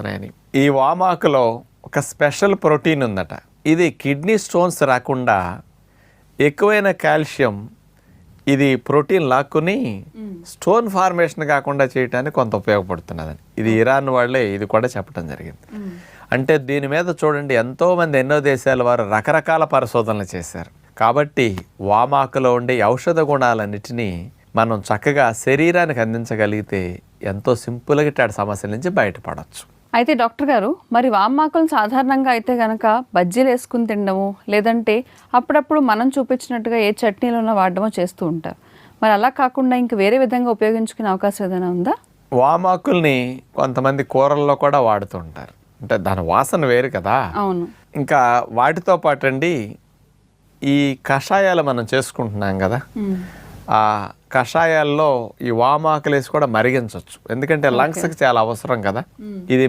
ఉన్నాయని ఈ వామాకులో ఒక స్పెషల్ ప్రోటీన్ ఉందట. ఇది కిడ్నీ స్టోన్స్ రాకుండా ఎక్కువైన కాల్షియం ఇది ప్రోటీన్ లాక్కుని స్టోన్ ఫార్మేషన్ కాకుండా చేయడానికి కొంత ఉపయోగపడుతున్నదని. ఇది ఇరాన్ వాళ్ళే ఇది కూడా చెప్పడం జరిగింది. అంటే దీని మీద చూడండి ఎంతోమంది ఎన్నో దేశాల వారు రకరకాల పరిశోధనలు చేశారు. కాబట్టి వామాకులో ఉండే ఔషధ గుణాలన్నిటినీ మనం చక్కగా శరీరానికి అందించగలిగితే ఎంతో సింపుల్గా ఇట్లాంటి సమస్యల నుంచి బయటపడవచ్చు అయితే డాక్టర్ గారు మరి వామాకులను సాధారణంగా అయితే గనక బజ్జీలు వేసుకుని తినడము లేదంటే అప్పుడప్పుడు మనం చూపించినట్టుగా ఏ చట్నీలోనో వాడడమో చేస్తూ ఉంటారు. మరి అలా కాకుండా ఇంక వేరే విధంగా ఉపయోగించుకునే అవకాశం ఏదైనా ఉందా? వామాకుల్ని కొంతమంది కూరల్లో కూడా వాడుతూ ఉంటారు. అంటే దాని వాసన వేరు కదా. అవును. ఇంకా వాటితో పాటు అండి ఈ కషాయాలు మనం చేసుకుంటున్నాం కదా. ఆ కషాయాల్లో ఈ వామాకులు వేసి కూడా మరిగించవచ్చు ఎందుకంటే లంగ్స్కి చాలా అవసరం కదా. ఇది